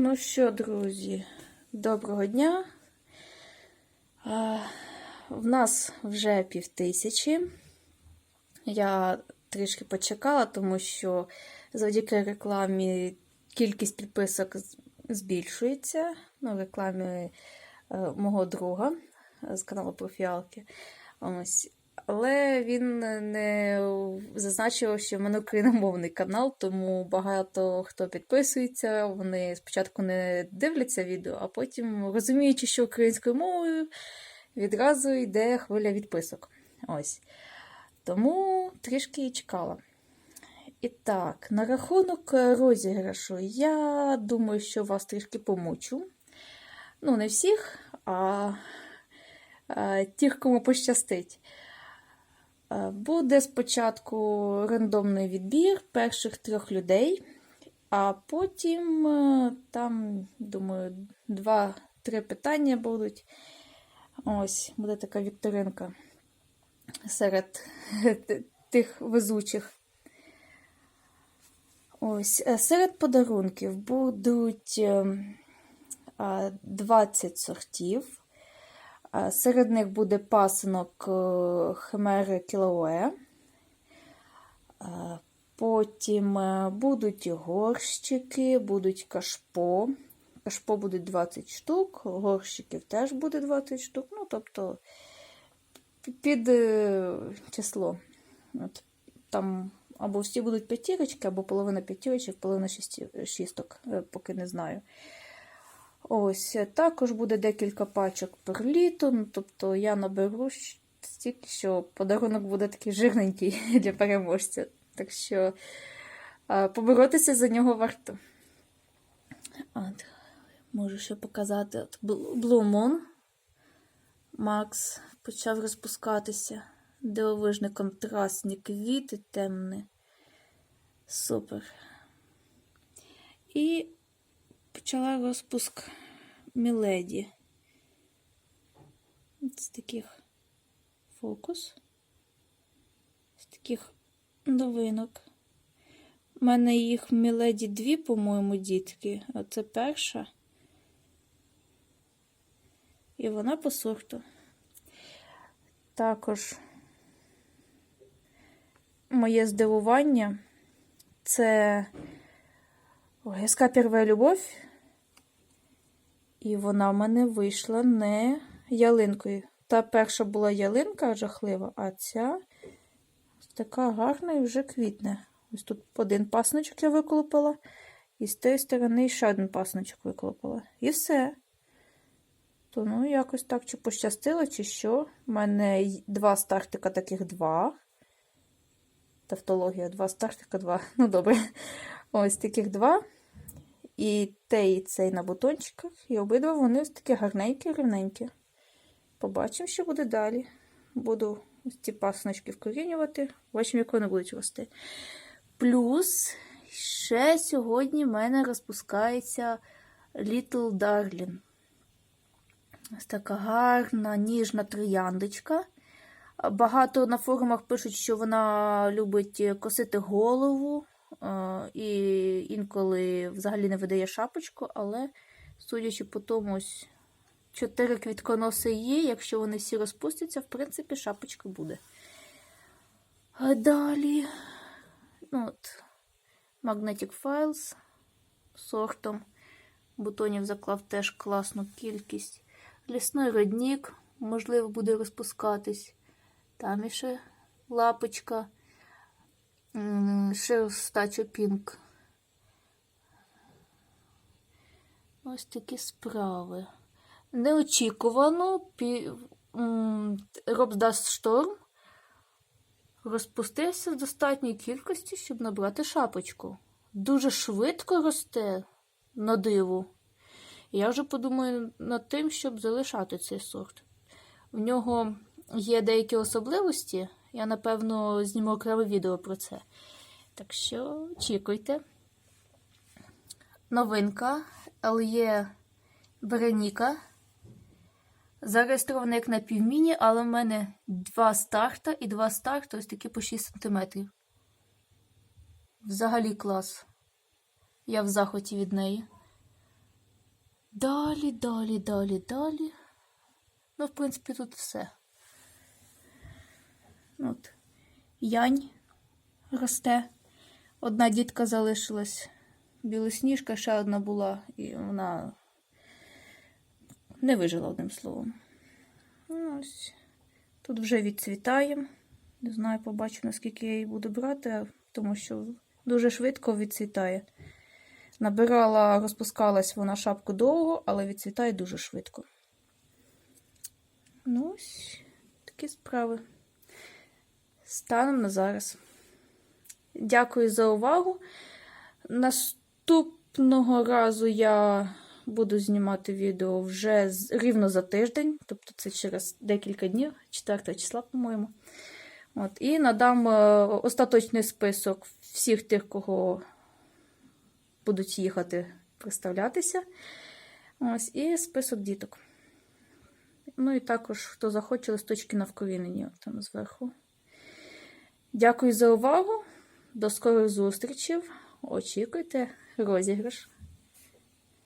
Ну що, друзі, доброго дня. В нас вже півтисячі. Я трішки почекала, тому що завдяки рекламі кількість підписок збільшується. Ну, рекламі е, мого друга з каналу Профіалки. Ось. Але він не зазначив, що в мене україномовний канал, тому багато хто підписується, вони спочатку не дивляться відео, а потім, розуміючи, що українською мовою, відразу йде хвиля відписок. Ось. Тому трішки і чекала. І так, на рахунок розіграшу, я думаю, що вас трішки помучу. Ну, не всіх, а, тих, кому пощастить. Е, Буде спочатку рандомний відбір перших трьох людей, а потім е, там, думаю, два-три питання будуть. Ось, буде така вікторинка серед тих везучих. Ось, е, серед подарунків будуть е, 20 сортів. Серед них буде пасинок е, Химери Кілауе. Потім е, будуть горщики, будуть кашпо. Кашпо буде 20 штук, горщиків теж буде 20 штук. Ну, тобто під е, число. От, там або всі будуть п'ятірочки, або половина п'ятірочок, половина шісток, е, поки не знаю. Ось, е, також буде декілька пачок перліту, ну, тобто я наберу стільки, що подарунок буде такий жирненький для переможця. Так що поборотися за нього варто. От, можу ще показати от, Blue Moon. Макс почав розпускатися. Дивовижні контрастні квіти темні. Супер. І почала розпуск Міледі. З таких фокус. З таких новинок. У мене їх Міледі дві, по-моєму, дітки. А це перша. І вона по сорту. Також моє здивування це ГСК Перва любов. І вона в мене вийшла не ялинкою. Та перша була ялинка жахлива, а ця така гарна і вже квітне. Ось тут один пасночок я виколупала, і з тієї сторони ще один пасночок виколупала. І все. То ну якось так чи пощастило, чи що. У мене два стартика, таких два. Тавтологія, два стартика, два. Ну, добре. Ось таких два. І те, і цей на бутончиках. І обидва вони ось такі гарненькі, рівненькі. Побачимо, що буде далі. Буду ці пасночки вкорінювати. Бачимо, як вони будуть рости. Плюс ще сьогодні в мене розпускається Little Darling. Ось така гарна, ніжна трояндочка. Багато на форумах пишуть, що вона любить косити голову і інколи взагалі не видає шапочку, але, судячи по тому, ось чотири квітконоси є. Якщо вони всі розпустяться, в принципі, шапочка буде. А далі ну, от, Magnetic Files сортом. Бутонів заклав теж класну кількість. Лісний родник, можливо, буде розпускатись. Там іще лапочка. М, Ще стача пінк. Ось такі справи. Неочікувано пі... Робсдаст Шторм розпустився в достатній кількості, щоб набрати шапочку. Дуже швидко росте на диву. Я вже подумаю над тим, щоб залишати цей сорт. В нього є деякі особливості. Я, напевно, зніму окреме відео про це. Так що очікуйте. Новинка Л'є Береніка. Зареєстрована як на півміні, але в мене два старта і два старта ось такі по 6 см. Взагалі клас. Я в захваті від неї. Далі, далі, далі, далі. Ну, в принципі, тут все. От. Янь росте. Одна дітка залишилась білосніжка, ще одна була, і вона не вижила одним словом. Ну, Ось. Тут вже відцвітає. Не знаю, побачу, наскільки я її буду брати, тому що дуже швидко відцвітає. Набирала, розпускалась вона шапку довго, але відцвітає дуже швидко. Ну, ось такі справи. Станом на зараз. Дякую за увагу. Наступного разу я буду знімати відео вже рівно за тиждень, тобто це через декілька днів, 4 числа, по-моєму. От, і надам е, остаточний список всіх тих, кого будуть їхати представлятися. Ось, і список діток. Ну і також, хто захоче, листочки на вкорінені там зверху. Дякую за увагу. До скорих зустрічей. Очікуйте розіграш.